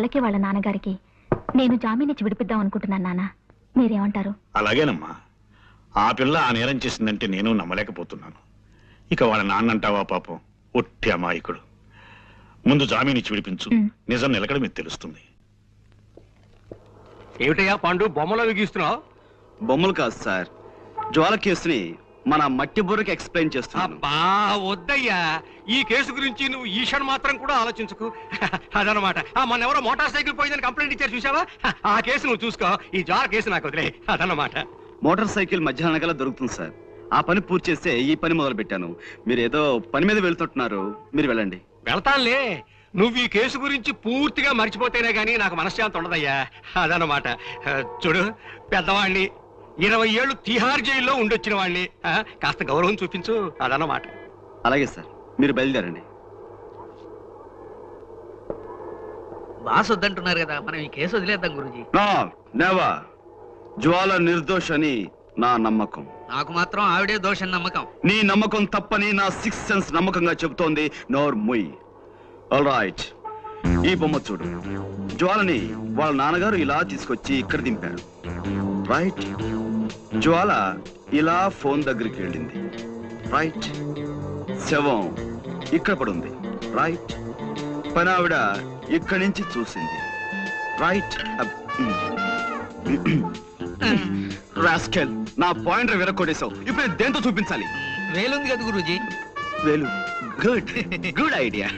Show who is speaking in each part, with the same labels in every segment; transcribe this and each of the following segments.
Speaker 1: వాళ్ళకి వాళ్ళ నాన్నగారికి నేను జామీన్ ఇచ్చి విడిపిద్దాం అనుకుంటున్నాను నాన్న. మీరేమంటారు?
Speaker 2: అలాగేనమ్మా. ఆ పిల్ల ఆ నేరం చేసిందంటే నేను నమ్మలేకపోతున్నాను. ఇక వాళ్ళ నాన్నంటావా పాపం? ఒట్టి అమాయకుడు. ముందు జామీన్ ఇచ్చి విడిపించు. నిజం నిలకడ మీకు తెలుస్తుంది.
Speaker 3: ఏమిటయ్యా పాండు? బొమ్మలు గీస్తున్నావు?
Speaker 4: బొమ్మలు కాదు సార్. జ్వాల కేసుని మన మట్టి బుర్రకి ఎక్స్ప్లెయిన్ చేస్తున్నాను.
Speaker 3: అబ్బా వద్దయ్యా. ఈ కేసు గురించి నువ్వు ఈషన్ మాత్రం కూడా ఆలోచించుకు. అదనమాట. ఆ మన ఎవరో మోటార్ సైకిల్ పోయిందని కంప్లైంట్ ఇచ్చారు చూసావా ఆ కేసు నువ్వు చూసుకో. ఈ జ్వాల కేసు నాకు వదిలే. అదనమాట.
Speaker 4: మోటార్ సైకిల్ మధ్యాహ్నం కల్లా దొరుకుతుంది సార్. ఆ పని పూర్తి చేస్తే ఈ పని మొదలు పెట్టాను మీరు ఏదో పని మీద వెళ్తుంటున్నారు. మీరు వెళ్ళండి.
Speaker 3: వెళ్తానులే. నువ్వు ఈ కేసు గురించి పూర్తిగా మర్చిపోతేనే గానీ నాకు మనశ్శాంతి ఉండదయ్యా. అదనమాట. చూడు పెద్దవాణ్ణి ఇరవై ఏళ్ళు తిహార్ జైల్లో ఉండొచ్చిన వాణ్ణి ఆ, కాస్త గౌరవం చూపించు అదనమాట
Speaker 4: అలాగే సార్ మీరు బయలుదేరండి.
Speaker 5: బాస్ వద్దంటున్నారు కదా మనం ఈ కేసు వదిలేద్దాం గురుజీ.
Speaker 4: నా నెవా. జ్వాల నిర్దోష్ అని నా నమ్మకం.
Speaker 5: నాకు మాత్రం ఆవిడే దోషం నమ్మకం.
Speaker 4: నీ నమ్మకం తప్పని నా సిక్స్ సెన్స్ నమ్మకంగా చెబుతోంది నోర్ ముయ్. ఆల్ రైట్ ఈ బొమ్మ చూడు. జ్వాలని వాళ్ళ నాన్నగారు ఇలా తీసుకొచ్చి ఇక్కడ దింపారు. రైట్ జ్వాల ఇలా ఫోన్ దగ్గరికి వెళ్ళింది. రైట్ శవం ఇక్కడ పడుంది. రైట్. పని ఆవిడ ఇక్కడి నుంచి చూసింది. రైట్ రాస్కెల్ నా పాయింట్ విరక్కొడేశావు. ఇప్పుడు నేను దేంతో చూపించాలి?
Speaker 5: వేలుంది కదా గురుజీ?
Speaker 4: వేలు. గుడ్. Good idea.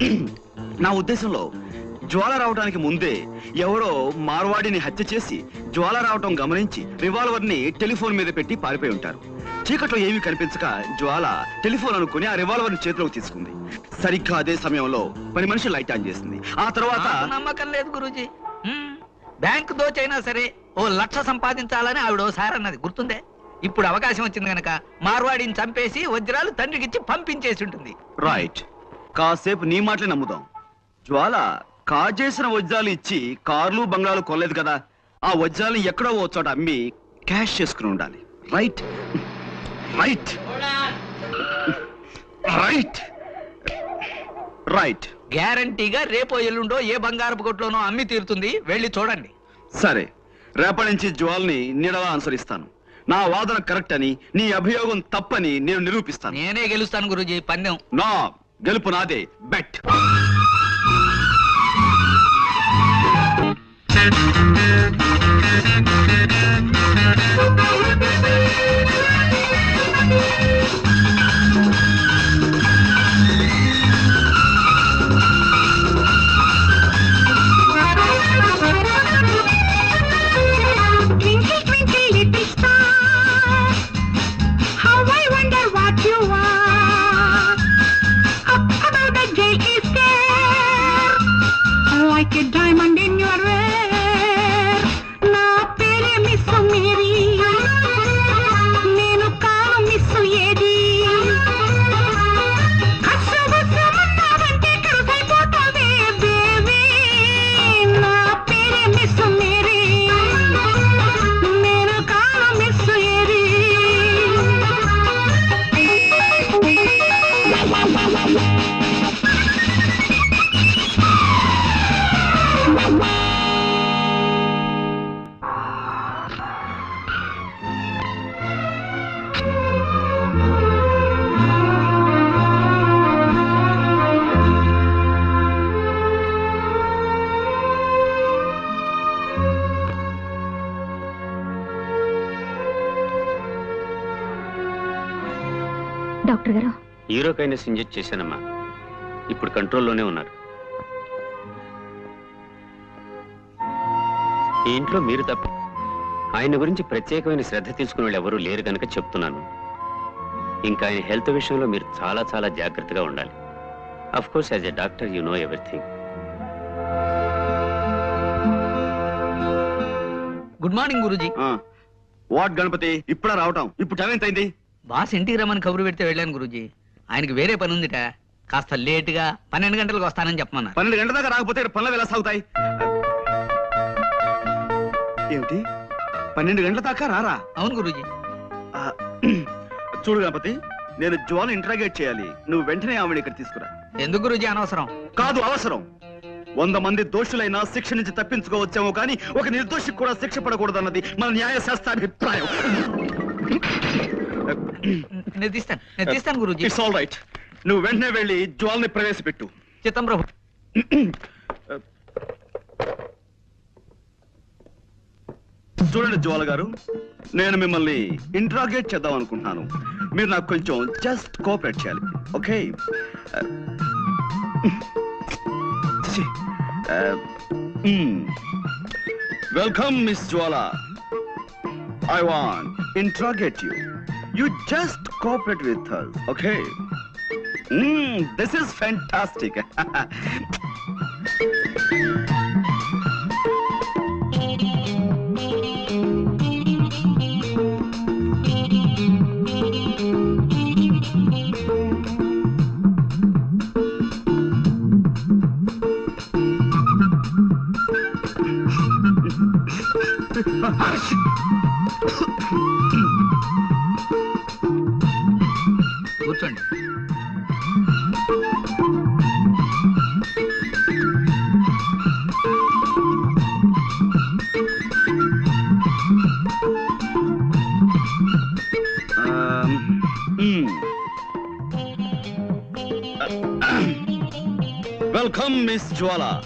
Speaker 4: నా ఉద్దేశంలో జ్వాల రావడానికి ముందే ఎవరో మార్వాడిని హత్య చేసి జ్వాల రావటం గమనించి రివాల్వర్ని టెలిఫోన్ మీద పెట్టి పారిపోయి ఉంటారు. చీకట్లో ఏమీ కనిపించక జ్వాల టెలిఫోన్ అనుకుని ఆ రివాల్వర్ని చేతిలోకి తీసుకుంది. సరిగ్గా అదే సమయంలో పని మనిషి లైట్ ఆన్ చేసింది. ఆ తర్వాత
Speaker 5: నాకు నమ్మకం లేదు గురుజీ. బ్యాంక్ దోచైనా సరే ఓ లక్ష సంపాదించాలని ఆవిడ ఓసారి అన్నది. గుర్తుందే? ఇప్పుడు అవకాశం వచ్చింది గనక మార్వాడిని చంపేసి వజ్రాలు తండ్రికిచ్చి పంపించేసి ఉంటుంది.
Speaker 4: రైట్. కాసేపు నీ మాటలే నమ్ముదాం. జ్వాల కాజేసిన వజ్రాలు ఇచ్చి కార్లు బంగ్లాలు కొనలేదు కదా. ఆ వజ్రాలు ఎక్కడో ఓ చోట అమ్మి క్యాష్ చేసుకుని ఉండాలి. రైట్ రైట్ రైట్ రైట్
Speaker 5: గ్యారంటీగా రేపో ఎల్లుండో ఏ బంగారపు కొట్లోనో అమ్మి తీరుతుంది. వెళ్ళి చూడండి.
Speaker 4: సరే. రేపటి నుంచి జ్వాల్ని నీడలా అనుసరిస్తాను. నా వాదన కరెక్ట్ అని నీ అభియోగం తప్పని నేను నిరూపిస్తాను.
Speaker 5: నేనే గెలుస్తాను గురుజీ పందెం.
Speaker 4: నా గెలుపు నాదే. బెట్
Speaker 6: Twinkle, twinkle,
Speaker 1: డాక్టర్ గారు?
Speaker 7: హీరోకైనస్ ఇంజెక్ట్ చేశానమ్మా. ఇప్పుడు కంట్రోల్లోనే ఉన్నారు. ఈ ఇంట్లో మీరు తప్ప ఆయన గురించి ప్రత్యేకమైన శ్రద్ధ తీసుకునే వాళ్ళు ఎవరూ లేరు కనుక చెప్తున్నాను. ఇంకా ఆయన హెల్త్ విషయంలో మీరు చాలా చాలా జాగ్రత్తగా ఉండాలి. Of course as a doctor you know everything
Speaker 5: good morning Guruji.
Speaker 4: What Ganapati ఇప్పుడా రావటం. ఇప్పుడు టైం ఎంత అయింది
Speaker 5: బాస్ ఇంటికి రమ్మని కబురు పెడితే వెళ్ళాను గురుజీ. ఆయనకి వేరే పని ఉందిట. కాస్త లేటుగా పన్నెండు గంటలకు వస్తానని చెప్పమన్నారు.
Speaker 4: పన్నెండు గంటల దాకా రాకపోతే ఇక్కడ పనులు ఎలా సాగుతాయి? ఏమిటి? పన్నెండు గంటల దాకా రారా?
Speaker 5: అవును గురుజీ.
Speaker 4: ఆ, చూడు గణపతి నేను జ్వాల ఇంటరాగేట్ చేయాలి. నువ్వు వెంటనే ఆవిడ ఇక్కడ తీసుకురా.
Speaker 5: ఎందుకు గురుజీ అనవసరం?
Speaker 4: కాదు అవసరం. వంద మంది దోషులైనా శిక్ష నుంచి తప్పించుకోవచ్చేమో కానీ ఒక నిర్దోషికి కూడా శిక్ష పడకూడదన్నది మన న్యాయ శాస్త్రాభిప్రాయం
Speaker 5: నేను తీస్తాను నేను తీస్తాను గురూజీ.
Speaker 4: ఇట్స్ ఆల్ రైట్ నువ్వు వెంటనే వెళ్ళి జ్వాల్ని ప్రవేశపెట్టు.
Speaker 5: చిత్తం ప్రభు.
Speaker 4: చూడండి జ్వాల గారు నేను మిమ్మల్ని ఇంట్రాగేట్ చేద్దాం అనుకుంటున్నాను. మీరు నాకు కొంచెం జస్ట్ కోఆపరేట్ చేయాలి okay welcome miss Jwala I want interrogate you You just cooperate with us, okay? Hmm, this is fantastic.
Speaker 5: కూర్చోండి
Speaker 4: Um, mm. Welcome, Miss Jwala.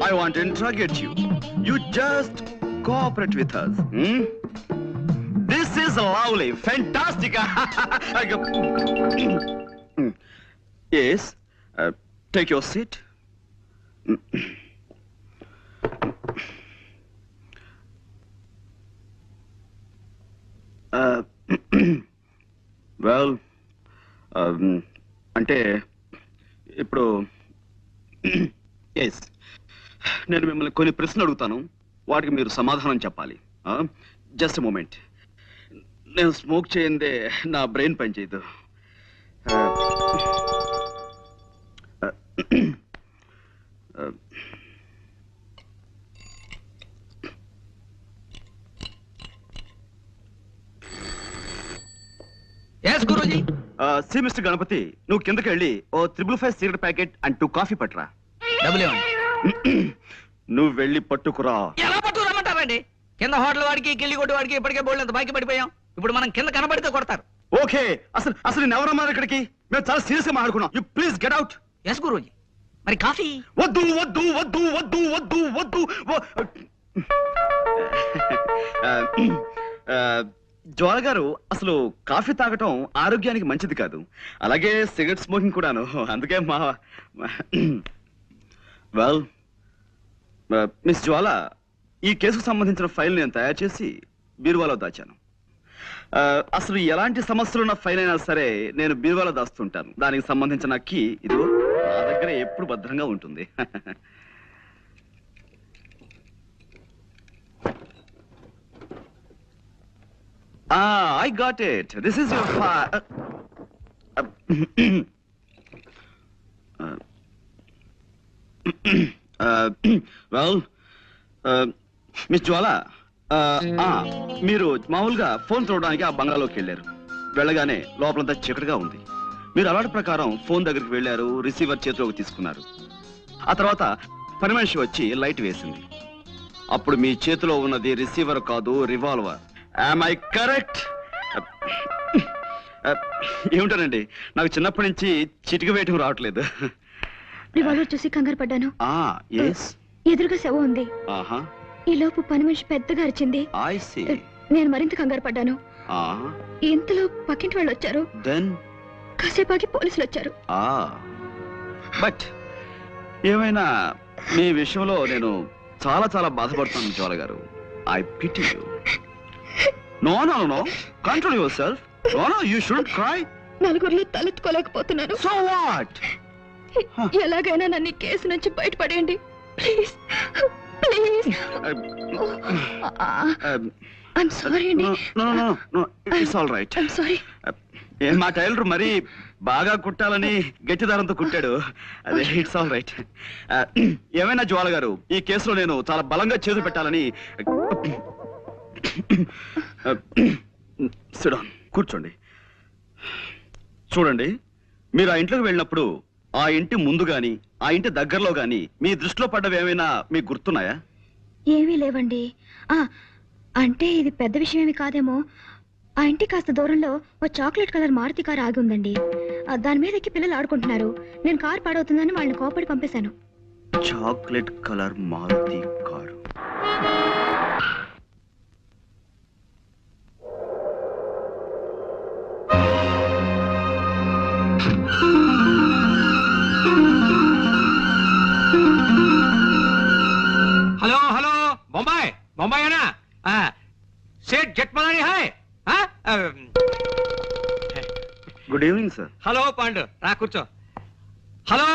Speaker 4: I want to interrogate you. You just cooperate with us. Hmm? Is lovely fantastic yes take your seat well అంటే ఇప్పుడు yes నేను మిమ్మల్ని కొన్ని ప్రశ్నలు అడుగుతాను. వాటికి మీరు సమాధానం చెప్పాలి. Uh, జస్ట్ మూమెంట్ నేను స్మోక్ చేయందే నా బ్రెయిన్ పనిచేయదు
Speaker 5: yes Guruji
Speaker 4: see mister Ganapati నువ్వు కిందకి వెళ్ళి ఓ triple five cigarette packet and two coffee పట్టరా.
Speaker 5: డబ్బులు ఇవ్వండి.
Speaker 4: నువ్వు వెళ్ళి పట్టుకురా.
Speaker 5: ఎలా కింద హోటల్ వాడికి కిల్లి కొట్టు వాడికి ఇప్పటికే బోల్డ్ అంత బాకీ పడిపోయాం. ఇప్పుడు మనం కింద కనబడితే కొడతారు.
Speaker 4: ఓకే అసలు అసలు నేను ఎవరన్నారు ఇక్కడికి? మేము చాలా సీరియస్గా మాట్లాడుకున్నాం. You please get out
Speaker 5: yes Guruji. మరి కాఫీ?
Speaker 4: వద్దు వద్దు వద్దు వద్దు వద్దు వద్దు జ్వాల గారు అసలు కాఫీ తాగటం ఆరోగ్యానికి మంచిది కాదు. అలాగే సిగరెట్ స్మోకింగ్ కూడాను. అందుకే మా వెల్ మిస్ జ్వాల ఈ కేసుకు సంబంధించిన ఫైల్ నేను తయారు చేసి బీరువాలో దాచాను. అసలు ఎలాంటి సమస్యలు ఉన్న ఫైల్ అయినా సరే నేను బీరువాలో దాస్తుంటాను. దానికి సంబంధించిన కీ ఇదిగో నా దగ్గర ఎప్పుడు భద్రంగా ఉంటుంది. I got it this is your well miss Jwala మీరు మామూలుగా ఫోన్ చూడడానికి ఆ బంగ్లాలోకి వెళ్ళారు. వెళ్ళగానే లోపలంతా చీకటిగా ఉంది. మీరు అలాంటి ప్రకారం ఫోన్ దగ్గరికి వెళ్ళారు రిసీవర్ చేతిలోకి తీసుకున్నారు. ఆ తర్వాత పని మనిషి వచ్చి లైట్ వేసింది. అప్పుడు మీ చేతిలో ఉన్నది రిసీవర్ కాదు రివాల్వర్. ఐ కరెక్ట్ ఏమిటానండి? నాకు చిన్నప్పటి నుంచి చిటిక వేయటం రావట్లేదు.
Speaker 1: రివాల్వర్ చూసి కంగారు పడ్డాను.
Speaker 4: ఎస్
Speaker 1: ఎదురుగా శవం ఉంది.
Speaker 4: ఆహా
Speaker 1: ఈ లోపు పని మనిషి పెద్దగా అరిచింది. నేను మరింత కంగారు పడ్డాను. ఇంతలో పక్కింటి వాళ్ళు వచ్చారు.
Speaker 4: దెన్
Speaker 1: కాసేపాకి పోలీసులు వచ్చారు.
Speaker 4: ఆ. బట్ ఏమైనా మీ విషయంలో నేను చాలా చాలా బాధపడుతున్నాను జోల గారు. I pity you no no no control yourself no no you should cry
Speaker 1: నలుగురిలో తలెత్తుకోలేకపోతున్నాను.
Speaker 4: సో వాట్
Speaker 1: ఎలాగైనా నన్ను కేసు నుంచి బయటపడేయండి. ప్లీజ్ ప్లీజ్ ఐమ్ సారీ అండి
Speaker 4: no no no it's all right
Speaker 1: I'm sorry
Speaker 4: మా టైలర్ మరి బాగా కుట్టాలని గట్టి దారంతో కుట్టాడు అదే ఇట్స్ ఆల్ రైట్ ఏమైనా జ్వాల గారు ఈ కేసులో నేను చాలా బలంగా చేతులు పెట్టాలని సిడాన్ కూర్చోండి చూడండి మీరు ఆ ఇంట్లోకి వెళ్ళినప్పుడు ఆ ఇంటి ముందు గాని ఆ ఇంటి దగ్గరలో గాని మీ దృష్టిలో పడ్డవి ఏమైనా మీకు గుర్తున్నాయా?
Speaker 1: ఏమీ లేవండి. ఆ అంటే ఇది పెద్ద విషయమేమి కాదేమో. ఆ ఇంటి కాస్త దూరంలో ఓ చాక్లెట్ కలర్ మారుతి కారు ఆగి ఉందండి. ఆ, దాని మీద ఎక్కి పిల్లలు ఆడుకుంటున్నారు. నేను కారు పాడవుతుందని వాళ్ళని కోపడి పంపేశాను.
Speaker 4: Chocolate
Speaker 3: colour Maruti car. బొంబాయేనా ఆ, సేట్ జట్మలాని హాయ్? ఆ,
Speaker 4: good evening sir.
Speaker 3: Hello Pandu రా కూర్చో. హలో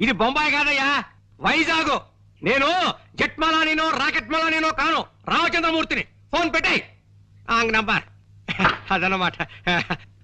Speaker 3: ఇది బొంబాయి కాదయ్యా వైజాగ్. నేను జట్మలానినో రాకెట్ మలానినో కాను రామచంద్రమూర్తిని. ఫోన్ పెట్టాయి. Wrong number. అదనమాట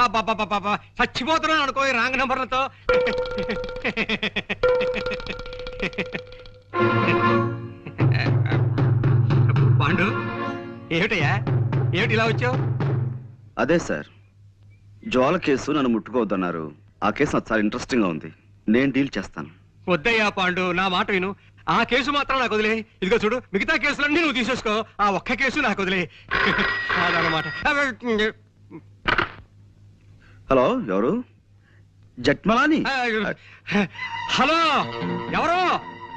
Speaker 3: అబ్బబ్బబ్బబ్బబ్బ, చచ్చిపోతున్నాను అనుకో ఈ రాంగ్ నంబర్లతో. పాండు ఏమిటయ్యా? ఏమిటి ఇలా వచ్చావు?
Speaker 4: అదే సార్. జ్వాల కేసు నన్ను ముట్టుకోవద్దన్నారు. ఆ కేసు నాకు చాలా ఇంట్రెస్టింగ్గా ఉంది. నేను డీల్ చేస్తాను.
Speaker 3: వద్దయ్యా పాండు నా మాట విను. ఆ కేసు మాత్రం నాకు వదిలే. ఇదిగో చూడు మిగతా కేసులన్నీ నువ్వు తీసేసుకో. ఆ ఒక్క కేసు నాకు వదిలే. అదనమాట
Speaker 4: హలో ఎవరు? జట్మలాని?
Speaker 3: హలో ఎవరు?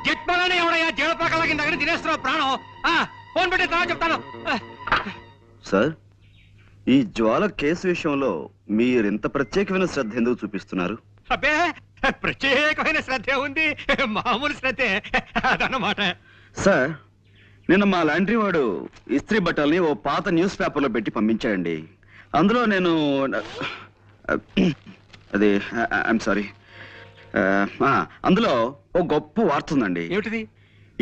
Speaker 3: జట్మలని ఎవడయ్యా? జీవపాకల కింద దగ్గర తినేస్తున్నావు ప్రాణం. ఆ, ఫోన్ పెట్టి తర్వాత చెప్తాను.
Speaker 4: సార్ ఈ జ్వాల కేసు విషయంలో మీరు ఇంత ప్రత్యేకమైన శ్రద్ధ ఎందుకు చూపిస్తున్నారు?
Speaker 3: అబ్బే ప్రత్యేకమైన శ్రద్ధ ఉంది. మామూలు శ్రద్ధే అదనమాట
Speaker 4: సార్ నిన్న మా లాండ్రీ వాడు ఇస్త్రీ బట్టల్ని ఓ పాత న్యూస్ పేపర్లో పెట్టి పంపించాడండి. అందులో నేను అది ఐఎమ్ సారీ అందులో ఓ గొప్ప వార్త ఉందండి
Speaker 3: ఏమిటిది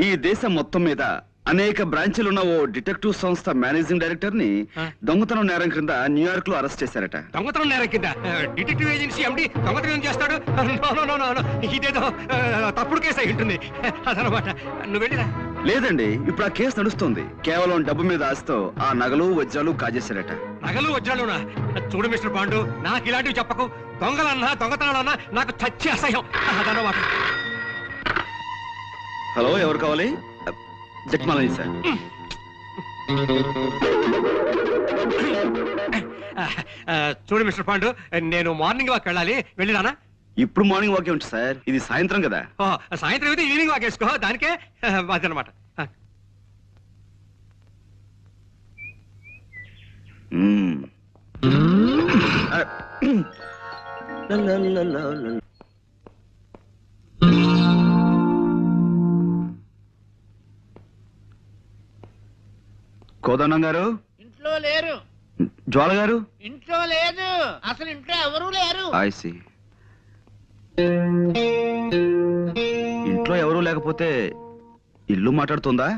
Speaker 4: ఈ దేశం మొత్తం మీద అనేక బ్రాంచీలు ఉన్న ఓ డిటెక్టివ్ సంస్థ మేనేజింగ్
Speaker 3: డైరెక్టర్ని.
Speaker 4: దొంగతనం నేరం క్రింద న్యూయార్క్లో అరెస్ట్ చేశారట.
Speaker 3: దొంగతనం నేరం కింద డిటెక్టివ్ ఏజెన్సీ ఎండి దొంగతనం చేస్తాడు? No, no, no, no, no. ఇదేదో ఆ, తప్పుడు కేసు అయి ఉంటుంది. అదనమాట. నువ్వు వెళ్ళిరా.
Speaker 4: లేదండి ఇప్పుడు ఆ కేసు నడుస్తుంది. కేవలం డబ్బు మీద ఆశతో ఆ నగలు వజ్రాలు కాజేశారట.
Speaker 3: నగలు వజ్రాలునా? చూడు మిస్టర్ పాండు నాకు ఇలాంటివి చెప్పకు. దొంగలన్నా దొంగతనాలన్నా నాకు చచ్చి అసహ్యం. అదనమాట.
Speaker 4: హలో ఎవరు కావాలి? జట్మాలని సార్.
Speaker 3: చూడు మిస్టర్ పాండు నేను మార్నింగ్ వాక్ వెళ్ళాలి. వెళ్ళిరానా
Speaker 4: ఇప్పుడు మార్నింగ్ వాకే ఉంటుంది సార్. ఇది సాయంత్రం కదా.
Speaker 3: ఓ, సాయంత్రం అయితే ఈవినింగ్ వాక్ వేసుకో. దానికే అదనమాట ఆ,
Speaker 4: మ్మ్. ఆ, లా, లా, లా, లా, లా. కోదండం గారు?
Speaker 8: ఇంట్లో లేరు.
Speaker 4: జ్వాల గారు?
Speaker 8: ఇంట్లో లేదు. అసలు ఇంట్లో ఎవరూ లేరు.
Speaker 4: ఐసి ఇంట్లో ఎవరూ లేకపోతే ఇల్లు మాట్లాడుతుందా?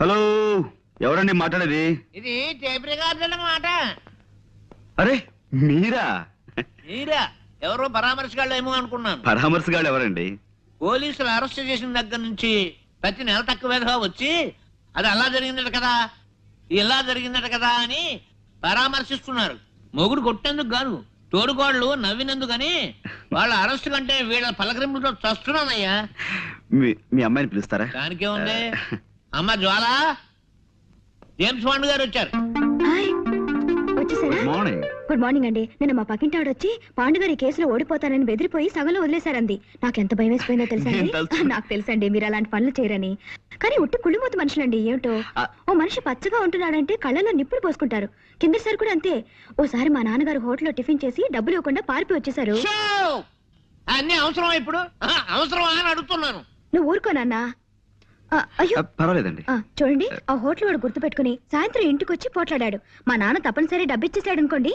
Speaker 4: హలో ఎవరండి మాట్లాడేది?
Speaker 8: ఇది టేప్ రికార్డు అన్నమాట
Speaker 4: అరే మీరా?
Speaker 8: మీరా? ఎవరో పరామర్శగాళ్ళేమో అనుకున్నాను.
Speaker 4: పరామర్శగాడు ఎవరండి?
Speaker 8: పోలీసులు అరెస్ట్ చేసిన దగ్గర నుంచి ప్రతి నెల తక్కువ వచ్చి అది అలా జరిగిందట కదా. ఇలా జరిగిందట కదా అని పరామర్శిస్తున్నారు. మొగుడు కొట్టేందుకు కాదు తోడుకోళ్ళు నవ్వినందుకు అని వాళ్ళ అరెస్ట్ కంటే వీళ్ళ పలకరింపులతో చస్తున్నానయ్యా
Speaker 4: మీ మీ అమ్మాయిని పిలుస్తారా?
Speaker 8: దానికే ఉంది అమ్మ జ్వాల? జేమ్స్ బాండ్ గారు వచ్చారు.
Speaker 4: గుడ్ మార్నింగ్
Speaker 1: గుడ్ మార్నింగ్ అండి. నిన్న మా పక్కింటాడు వచ్చి పాండుగారి కేసులో ఓడిపోతానని బెదిరిపోయి సగంలో వదిలేశారంది. నాకు ఎంత భయం వేసిపోయిందో తెలుసా
Speaker 4: నేను తలుచు-
Speaker 1: నాకు తెలుసండి మీరు అలాంటి పనులు చేయరని. కానీ ఉట్టి కుళ్ళిమూత మనుషులండి ఏమిటో. ఓ మనిషి పచ్చగా ఉంటున్నాడంటే కళ్ళలో నిప్పులు పోసుకుంటారు. కిందసారి కూడా అంతే. ఓసారి మా నాన్నగారు హోటల్లో టిఫిన్ చేసి డబ్బులు ఇవ్వకుండా పారిపోయి వచ్చేసారు!
Speaker 8: అన్నీ అవసరమా ఇప్పుడు? ఆ, అవసరమా అని అడుగుతున్నాను.
Speaker 1: నువ్వు ఊరుకోనన్నా అయ్యో.
Speaker 4: పర్వాలేదండి.
Speaker 1: ఆ, చూడండి ఆ హోటల్ వాడు గుర్తుపెట్టుకుని సాయంత్రం ఇంటికి వచ్చి పోట్లాడాడు. మా నాన్న తప్పనిసరి డబ్బిచ్చేసాడు అనుకోండి.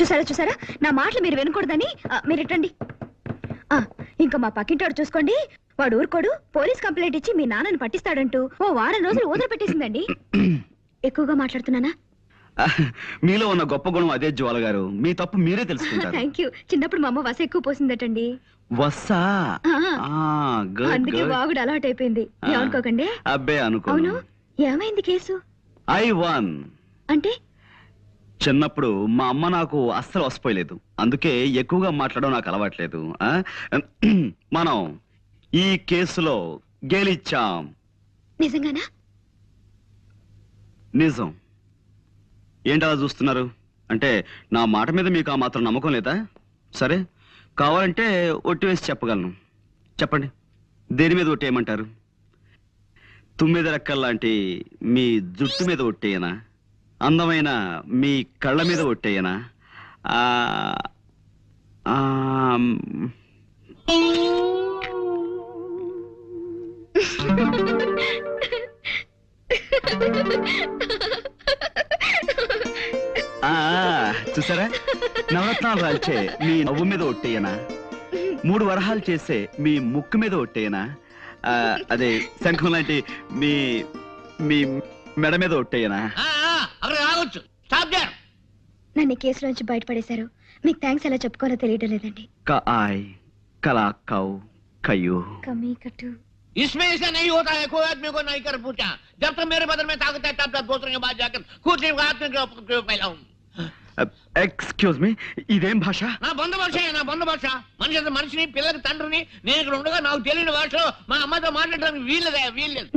Speaker 1: చూసారా చూసారా? నా మాటలు మీరు వినకూడదని మీరు ఇట్టండి ఆ, ఇంకా మా పక్కింటాడు చూసుకోండి. వాడు ఊరుకోడు పోలీస్ కంప్లైంట్ ఇచ్చి మీ నాన్నని పట్టిస్తాడంటూ ఓ వారం రోజులు ఊదర పెట్టేసిందండి. ఎక్కువగా మాట్లాడుతున్నానా?
Speaker 4: మీలో ఉన్న గొప్ప గుణం అదే జ్వాల గారు మీ తప్పు మీరే తెలుసుకుంటారు.
Speaker 1: థ్యాంక్ యూ చిన్నప్పుడు మా అమ్మ వస ఎక్కువ పోసిందటండి.
Speaker 4: వస్సా?
Speaker 1: అందుకే. వాగుడు అలవాటు అయిపోయింది
Speaker 4: అబ్బే అనుకో
Speaker 1: అవును. ఏమైంది కేసు?
Speaker 4: I one.
Speaker 1: అంటే?
Speaker 4: చిన్నప్పుడు మా అమ్మ నాకు అస్సలు వసిపోయలేదు. అందుకే ఎక్కువగా మాట్లాడడం నాకు అలవాట్లేదు? మనం ఈ కేసులో గెలిచాం.
Speaker 1: నిజంగానా?
Speaker 4: నిజం. ఏంటి అలా చూస్తున్నారు? అంటే నా మాట మీద మీకు ఆ మాత్రం నమ్మకం లేదా? సరే. కావాలంటే ఒట్టి వేసి చెప్పగలను. చెప్పండి. దేని మీద ఒట్టేయమంటారు తుమ్మిద రెక్కల్లాంటి మీ జుట్టు మీద ఒట్టేయనా అందమైన మీ కళ్ళ మీద ఒట్టేయనా ఆ, చూసారా నవరత్నాలు రాల్చే మీ నవ్వు మీద ఒట్టేయనా మూడు వరహాలు చేసే మీ ముక్కు మీద ఒట్టేయనా ఆ, అదే శంఖం లాంటి మీ మీ మెడ మీద ఒట్టేయనా
Speaker 8: ఆ, ఆ, అక్కడ రావచ్చు స్టాప్ దేర్
Speaker 1: నన్ను ఈ కేసు నుంచి బయటపడేశారు మీకు థ్యాంక్స్ ఎలా చెప్పుకోవాలో తెలియడం లేదండి
Speaker 4: క ఆయ్ కలా కౌ కయ్యూ
Speaker 1: కమీ కట్టు
Speaker 8: इसमें ऐसा नहीं होता है कोई आदमी को नहीं कर पूछा जब तक मेरे बदन में ताकत है तब तक दूसरे के बाद जाकर खुद ही हाथ में क्यों- क्यों फैलाऊं
Speaker 4: ఎక్స్క్యూజ్ మీ ఇదేం భాష?
Speaker 8: నా బంధ భాష నా బంధ భాష. మనిషి మనిషిని పిల్లకి తండ్రిని నేను ఇక్కడ ఉండగా నాకు తెలియని భాషలో మా అమ్మతో మాట్లాడడానికి వీల్లేదా? వీల్లేదు.